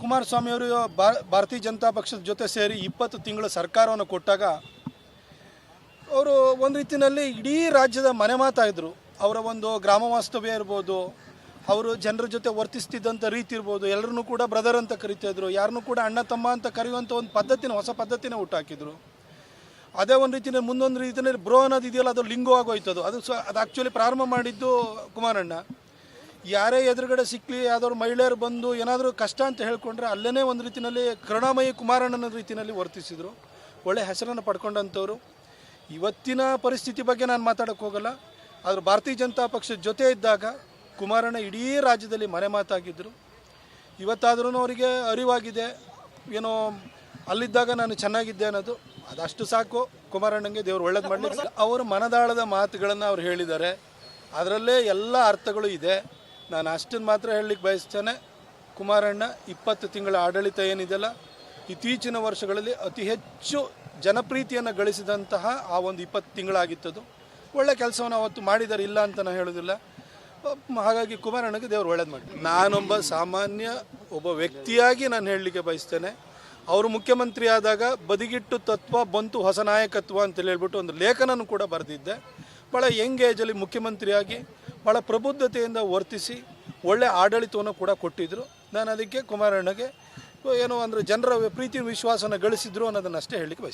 ಕುಮಾರಸ್ವಾಮಿ ಅವರು ಭಾ- ಭಾರತೀಯ ಜನತಾ ಪಕ್ಷದ ಜೊತೆ ಸೇರಿ ಇಪ್ಪತ್ತು ತಿಂಗಳ ಸರ್ಕಾರವನ್ನು ಕೊಟ್ಟಾಗ ಅವರು ಒಂದು ರೀತಿಯಲ್ಲಿ ಇಡೀ ರಾಜ್ಯದ ಮನೆ ಮಾತಾಯಿದ್ರು ಅವರ ಒಂದು ಗ್ರಾಮ ವಾಸ್ತವ್ಯ ಇರ್ಬೋದು, ಅವರು ಜನರ ಜೊತೆ ವರ್ತಿಸ್ತಿದ್ದಂಥ ರೀತಿ ಇರ್ಬೋದು, ಎಲ್ಲರನ್ನೂ ಕೂಡ ಬ್ರದರ್ ಅಂತ ಕರಿತಾ ಇದ್ರು. ಯಾರನ್ನೂ ಕೂಡ ಅಣ್ಣ, ತಮ್ಮ ಅಂತ ಕರೆಯುವಂಥ ಒಂದು ಪದ್ಧತಿನ, ಹೊಸ ಪದ್ಧತಿನ ಹುಟ್ಟಾಕಿದ್ರು ಅದೇ ಒಂದು ರೀತಿಯಲ್ಲಿ ಮುಂದೊಂದು ರೀತಿಯಲ್ಲಿ ಬ್ರೋ ಅನ್ನೋದು ಇದೆಯಲ್ಲ, ಅದು ಲಿಂಗೋ ಆಗೋಯ್ತದು ಅದು ಸ, ಅದು ಆ್ಯಕ್ಚುಲಿ ಪ್ರಾರಂಭ ಮಾಡಿದ್ದು ಕುಮಾರಣ್ಣ. ಯಾರೇ ಎದುರುಗಡೆ ಸಿಕ್ಕಲಿ ಯಾವ್ದಾದ್ರು ಮಹಿಳೆಯರು ಬಂದು ಏನಾದರೂ ಕಷ್ಟ ಅಂತ ಹೇಳ್ಕೊಂಡ್ರೆ ಅಲ್ಲೇ ಒಂದು ರೀತಿಯಲ್ಲಿ ಕರುಣಾಮಯಿ ಕುಮಾರಣ್ಣನ ರೀತಿಯಲ್ಲಿ ವರ್ತಿಸಿದರು. ಒಳ್ಳೆ ಹೆಸರನ್ನು ಪಡ್ಕೊಂಡಂಥವ್ರು. ಇವತ್ತಿನ ಪರಿಸ್ಥಿತಿ ಬಗ್ಗೆ ನಾನು ಮಾತಾಡೋಕ್ಕೆ ಹೋಗಲ್ಲ. ಆದ್ರೆ ಭಾರತೀಯ ಜನತಾ ಪಕ್ಷದ ಜೊತೆ ಇದ್ದಾಗ ಕುಮಾರಣ್ಣ ಇಡೀ ರಾಜ್ಯದಲ್ಲಿ ಮನೆ ಮಾತಾಗಿದ್ದರು ಇವತ್ತಾದ್ರೂ ಅವರಿಗೆ ಅರಿವಾಗಿದೆ. ಏನೋ ಅಲ್ಲಿದ್ದಾಗ ನಾನು ಚೆನ್ನಾಗಿದ್ದೆ ಅನ್ನೋದು. ಅದಷ್ಟು ಸಾಕು. ಕುಮಾರಣ್ಣಂಗೆ ದೇವ್ರು ಒಳ್ಳೇದು ಮಾಡಲಿ. ಅವರು ಮನದಾಳದ ಮಾತುಗಳನ್ನು ಅವ್ರು ಹೇಳಿದ್ದಾರೆ. ಅದರಲ್ಲೇ ಎಲ್ಲ ಅರ್ಥಗಳು ಇದೆ. ನಾನು ಅಷ್ಟನ್ನು ಮಾತ್ರ ಹೇಳಲಿಕ್ಕೆ ಬಯಸ್ತೇನೆ. ಕುಮಾರಣ್ಣ, ಇಪ್ಪತ್ತು ತಿಂಗಳ ಆಡಳಿತ ಏನಿದೆಯಲ್ಲ, ಇತ್ತೀಚಿನ ವರ್ಷಗಳಲ್ಲಿ ಅತಿ ಹೆಚ್ಚು ಜನಪ್ರೀತಿಯನ್ನು ಗಳಿಸಿದಂತಹ ಆ ಒಂದು ಇಪ್ಪತ್ತು ತಿಂಗಳಾಗಿತ್ತದು. ಒಳ್ಳೆ ಕೆಲಸವನ್ನು ಅವತ್ತು ಮಾಡಿದ್ದಾರೆ, ಇಲ್ಲ ಅಂತ ನಾನು ಹೇಳೋದಿಲ್ಲ ಹಾಗಾಗಿ ಕುಮಾರಣ್ಣಗೆ ದೇವರು ಒಳ್ಳೇದು ಮಾಡಿ ನಾನೊಬ್ಬ ಸಾಮಾನ್ಯ ಒಬ್ಬ ವ್ಯಕ್ತಿಯಾಗಿ ನಾನು ಹೇಳಲಿಕ್ಕೆ ಬಯಸ್ತೇನೆ. ಅವರು ಮುಖ್ಯಮಂತ್ರಿ ಆದಾಗ ಬದಿಗಿಟ್ಟು ತತ್ವ, ಬಂತು ಹೊಸ ನಾಯಕತ್ವ ಅಂತೇಳಿ ಹೇಳ್ಬಿಟ್ಟು ಒಂದು ಲೇಖನನೂ ಕೂಡ ಬರೆದಿದ್ದೆ. ಭಾಳ ಯಂಗ್ ಏಜಲ್ಲಿ ಮುಖ್ಯಮಂತ್ರಿಯಾಗಿ ಭಾಳ ಪ್ರಬುದ್ಧತೆಯಿಂದ ವರ್ತಿಸಿ ಒಳ್ಳೆ ಆಡಳಿತವನ್ನು ಕೂಡ ಕೊಟ್ಟಿದ್ದರು ನಾನು ಅದಕ್ಕೆ ಕುಮಾರಣ್ಣಗೆ ಏನೋ ಅಂದರೆ ಜನರ ಪ್ರೀತಿ ವಿಶ್ವಾಸನ ಗಳಿಸಿದ್ರು ಅನ್ನೋದನ್ನ ಅಷ್ಟೇ ಹೇಳಲಿಕ್ಕೆ